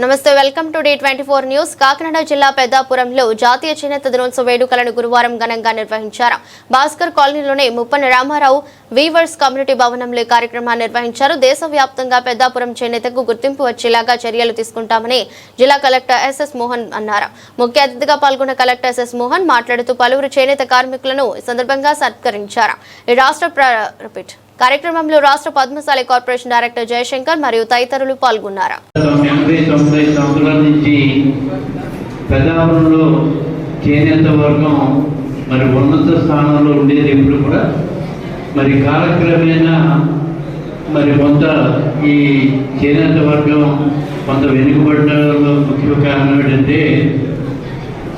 నమస్తే welcome to day twenty four news. Kakinada జిల్లా పెద్దాపురంలో జాతీయ చేనేత దినోత్సవ వేడుకలను గురువారం ఘనంగా నిర్వహించారు. భాస్కర్ కాలనీలోని ముప్పన రామారావు వీవర్స్ కమ్యూనిటీ భవనంలో కార్యక్రమాన్ని నిర్వహించారు. దేశవ్యాప్తంగా పెద్దాపురం చేనేతకు గుర్తింపు వచ్చేలాగా చర్యలు తీసుకుంటామని జిల్లా కలెక్టర్ ఎస్ఎస్ మోహన్ అన్నారు. ముఖ్య అతిథిగా పాల్గొన్న కలెక్టర్ ఎస్ఎస్ మోహన్ మాట్లాడుతూ పలువురు చేనేత కార్మికులను ఈ సందర్భంగా సత్కరించారు. ఈ రాష్ట్ర ప్ర- కార్యక్రమంలో రాష్ట్ర పద్మశాలి కార్పొరేషన్ డైరెక్టర్ జయశంకర్ మరియు తదితరులు పాల్గొన్నారు. నుంచి చేనేత వర్గం మరి ఉన్నత స్థానంలో ఉండేది ఎప్పుడు కూడా. మరి కాలక్రమేణా మరి కొంత ఈ చేనేత వర్గం కొంత వెనుకబడడంలో ముఖ్య కారణం ఏంటంటే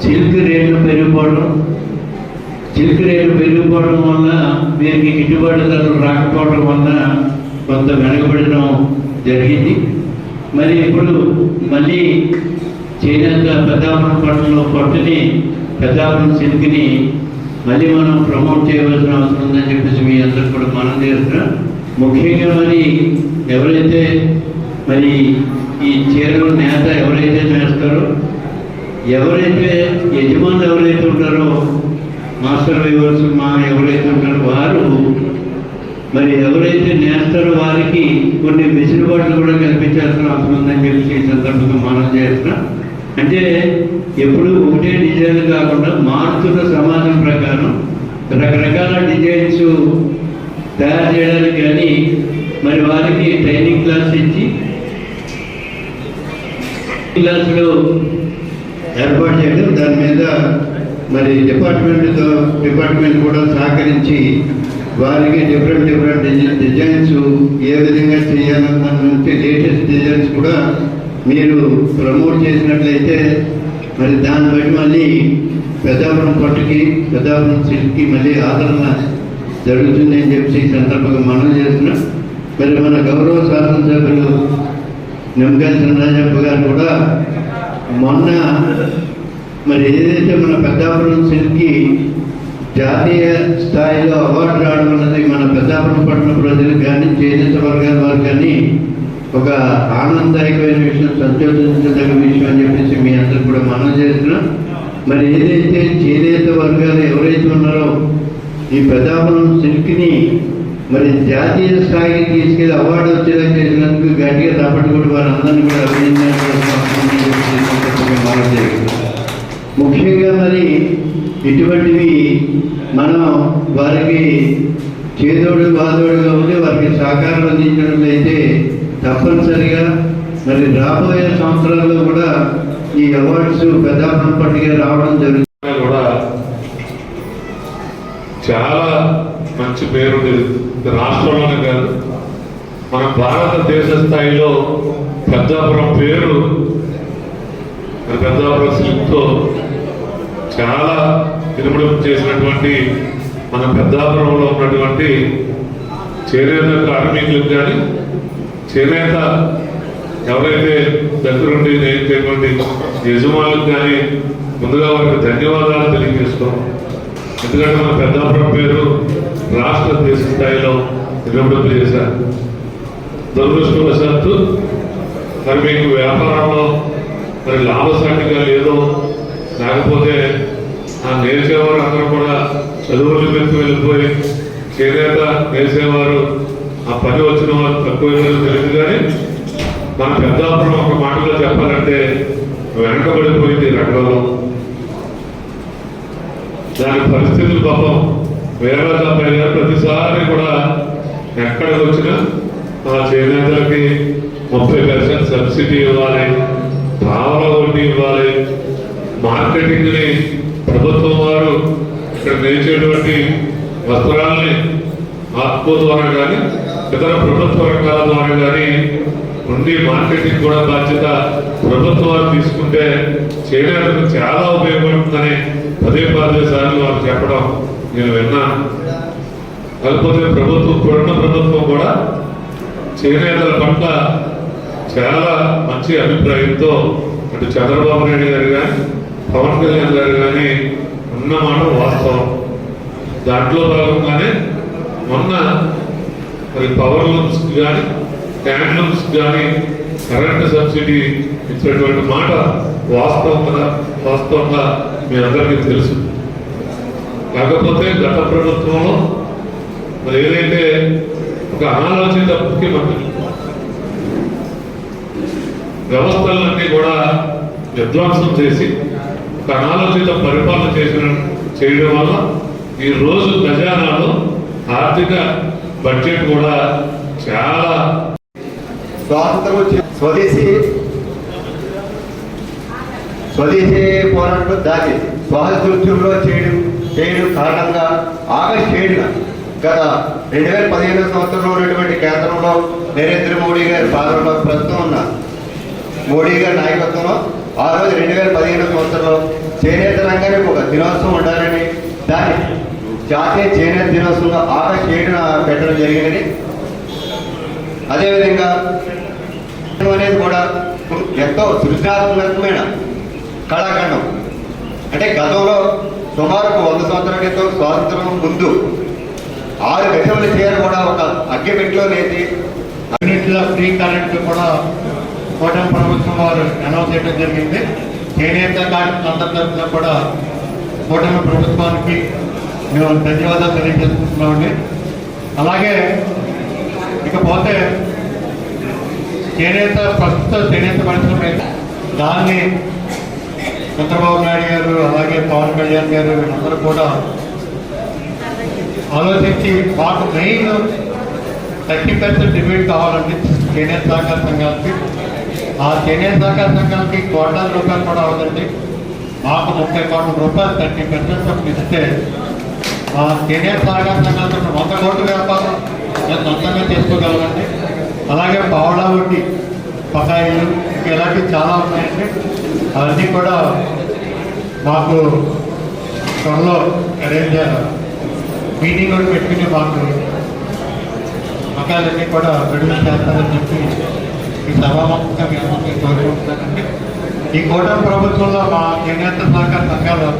సిల్క్ రేట్లు పెరిగిపోవడం సిల్క్ రేటు పెరిగిపోవడం వల్ల వీరికి గిట్టుబాటు ధరలు రాకపోవడం వల్ల కొంత వెనకబడడం జరిగింది. మరి ఇప్పుడు మళ్ళీ చేనేత పెద్దాపురం పట్టణంలో పట్టుని పెద్దాపురం సిల్క్ని మళ్ళీ మనం ప్రమోట్ చేయవలసిన అవసరం ఉందని చెప్పేసి మీ అందరూ కూడా మనం చేస్తున్నాం ముఖ్యంగా మరి ఎవరైతే మరి ఈ చీరలు నేత ఎవరైతే నేస్తారో ఎవరైతే యజమానులు ఎవరైతే ఉంటారో మాస్టర్ వివర్స్ మా ఎవరైతే ఉంటారో వారు మరి ఎవరైతే నేస్తారో వారికి కొన్ని వెసులుబాట్లు కూడా కల్పించాల్సిన అవసరం ఉందని చెప్పి ఈ సందర్భంగా మనం చేస్తున్నాం. అంటే ఎప్పుడు ఒకటే డిజైన్ కాకుండా మారుతున్న సమాజం ప్రకారం రకరకాల డిజైన్స్ తయారు చేయడానికి కానీ మరి వారికి ట్రైనింగ్ క్లాస్ ఇచ్చి క్లాసులో ఏర్పాటు చేయడం దాని మీద మరి డిపార్ట్మెంట్తో డిపార్ట్మెంట్ కూడా సహకరించి వారికి డిఫరెంట్ డిఫరెంట్ డిజైన్ డిజైన్స్ ఏ విధంగా చేయాలన్న నుంచి లేటెస్ట్ డిజైన్స్ కూడా మీరు ప్రమోట్ చేసినట్లయితే మరి దాన్ని బట్టి మళ్ళీ పెద్దాపురం పట్టుకి పెద్దాపురం సిల్క్కి మళ్ళీ ఆదరణ జరుగుతుంది అని చెప్పి ఈ సందర్భంగా మనం చేస్తున్నాం. మరి మన గౌరవ శాసనసభ్యులు నిమ్మకాయ చంద్రరాజప్ప గారు కూడా మొన్న మరి ఏదైతే మన పెద్దాపురం సిల్క్కి జాతీయ స్థాయిలో అవార్డు రావడం అన్నది మన పెద్దాపురం పట్టణ ప్రజలకు కానీ చేనేత వర్గాల వారు కానీ ఒక ఆనందదాయకమైన విషయం సంతోషించదగ్గ విషయం అని చెప్పేసి మీ అందరూ కూడా మనం చేస్తున్నాం. మరి ఏదైతే చేనేత వర్గాలు ఎవరైతే ఉన్నారో ఈ పెద్దాపురం సిల్క్ని మరి జాతీయ స్థాయికి తీసుకెళ్ళి అవార్డు వచ్చేలా చేసినందుకు గట్టిగా తప్పటి కూడా వారందరినీ కూడా అభినందన మరి ఇటువంటివి మనం వారికి చేదోడు బాదోడుగా ఉండి వారికి సహకారం అందించినట్లయితే తప్పనిసరిగా. మరి రాబోయే సంవత్సరాల్లో కూడా ఈ అవార్డ్స్ పెద్దాపురం పట్టిగా రావడం జరుగుతుంది. కూడా చాలా మంచి పేరు రాష్ట్రంలోనే కాదు. మన భారతదేశ స్థాయిలో పెద్దాపురం పేరు పెద్దాపురం సిల్క్తో చాలా ఇరుముడు చేసినటువంటి మన పెద్దాపురంలో ఉన్నటువంటి చేనేత కార్మికులకు కానీ చేనేత ఎవరైతే దగ్గరుండి నేర్చేటువంటి యజమానులకు కానీ ముందుగా వారికి ధన్యవాదాలు తెలియజేస్తాం ఎందుకంటే మన పెద్దాపురం పేరు రాష్ట్ర దేశ స్థాయిలో నిలబడి చేశారు. దురదృష్టవశాత్తు మరి మీకు వ్యాపారంలో మరి లాభసాటిగా లేదో లేకపోతే ఆ నేర్చేవారు అందరూ కూడా చదువు పెట్టి వెళ్ళిపోయి చేనేత నేర్చేవారు ఆ పని వచ్చిన వారు తక్కువ తెలియదు కానీ మన పెద్దాపురం ఒక మాటలో చెప్పాలంటే వెనకబడిపోయింది రంగంలో. దాని పరిస్థితులు పాపం వేరే పైన ప్రతిసారి కూడా ఎక్కడికి వచ్చినా ఆ చేనేతలకి ముప్పై పర్సెంట్ సబ్సిడీ ఇవ్వాలి పావల వడ్డీ ఇవ్వాలి మార్కెటింగ్ని ప్రభుత్వం వారు ఇక్కడ నేర్చేటువంటి వస్త్రాలని ఆత్మో ద్వారా కానీ ఇతర ప్రభుత్వ రంగాల ద్వారా కానీ ఉండి మార్కెటింగ్ కూడా బాధ్యత ప్రభుత్వం తీసుకుంటే చేయడానికి చాలా ఉపయోగపడుతుందని పదే పదే సార్లు వారు చెప్పడం నేను విన్నాను కాకపోతే ప్రభుత్వం ఇప్పుడున్న ప్రభుత్వం కూడా చేనేతల పట్ల చాలా మంచి అభిప్రాయంతో అటు చంద్రబాబు నాయుడు గారు కానీ పవన్ కళ్యాణ్ గారు కానీ ఉన్న మాట వాస్తవం. దాంట్లో భాగంగానే మొన్న మరి పవర్ లూమ్స్ కానీ హ్యాండ్ లూమ్స్ కానీ కరెంటు సబ్సిడీ ఇచ్చినటువంటి మాట వాస్తవంగా వాస్తవంగా మీ అందరికీ తెలుసు. కాకపోతే గత ప్రభుత్వంలో మరి ఏదైతే ఒక అనాలోచిత ముఖ్యమంత్రి వ్యవస్థలన్నీ కూడా విధ్వంసం చేసి ఒక పరిపాలన చేసిన చేయడం వల్ల ఈ రోజు ఖజానాలో ఆర్థిక బడ్జెట్ కూడా చాలా స్వాతంత్రం వచ్చి స్వదేశీ స్వదేశీ పోరాటం దాటి స్వాతంత్రంలో చేయడం చేయడం కారణంగా ఆగస్టు ఏడున గత రెండు వేల పదిహేను సంవత్సరంలో ఉన్నటువంటి కేంద్రంలో నరేంద్ర మోడీ గారి పాలనలో ప్రస్తుతం ఉన్న మోడీ గారి నాయకత్వంలో ఆ రోజు రెండు వేల పదిహేను సంవత్సరంలో చేనేత రంగానికి ఒక దినోత్సవం ఉండాలని దాన్ని జాతీయ చేనేత దినోత్సవంగా ఆగస్టు ఏడున పెట్టడం జరిగిందని. అదేవిధంగా అనేది కూడా ఎంతో సృజనాత్మకమైన కళాఖండం. అంటే గతంలో సుమారు వంద సంవత్సరాల క్రితం స్వాతంత్రం ముందు ఆరు గజముల చీర కూడా ఒక అగ్గిపెట్లో నేతి. అన్నింటిలో ఫ్రీ కరెంట్ కూడా కూటమి ప్రభుత్వం వారు అనౌన్స్ చేయడం జరిగింది. చేనేత కార్మికులు తరఫున కూడా కూటమి ప్రభుత్వానికి మేము ధన్యవాదాలు తెలియజేసుకుంటున్నామండి. అలాగే ఇకపోతే చేనేత ప్రస్తుత చేనేత పరిశ్రమ దాన్ని చంద్రబాబు నాయుడు గారు అలాగే పవన్ కళ్యాణ్ గారు వీళ్ళందరూ కూడా ఆలోచించి మాకు మెయిన్ థర్టీ పర్సెంట్ డిబేట్ కావాలండి చేనేత సహకార సంఘాలకి. ఆ చేనేత సహకార సంఘాలకి కోట్లాది రూపాయలు కూడా అవదండి. మాకు ముప్పై కోట్ల రూపాయలు థర్టీ పర్సెంట్ ఇస్తే ఆ చేనేత సహకార సంఘాలతో వంద కోట్ల వ్యాపారం నేను సొంతంగా చేసుకోగలమండి. అలాగే పావడా వడ్డీ బకాయిలు ఇలాంటివి చాలా ఉన్నాయండి. అవన్నీ కూడా మాకు త్వరలో అరేంజ్ మీటింగ్ కూడా పెట్టుకుని మాకు మకాలన్నీ కూడా విడుదల చేస్తారని చెప్పి ఈ సభాముఖంగా మేము కోరుకుంటున్నానండి ఈ కూటమి ప్రభుత్వంలో మా చేనేత సహకార సంఘాలు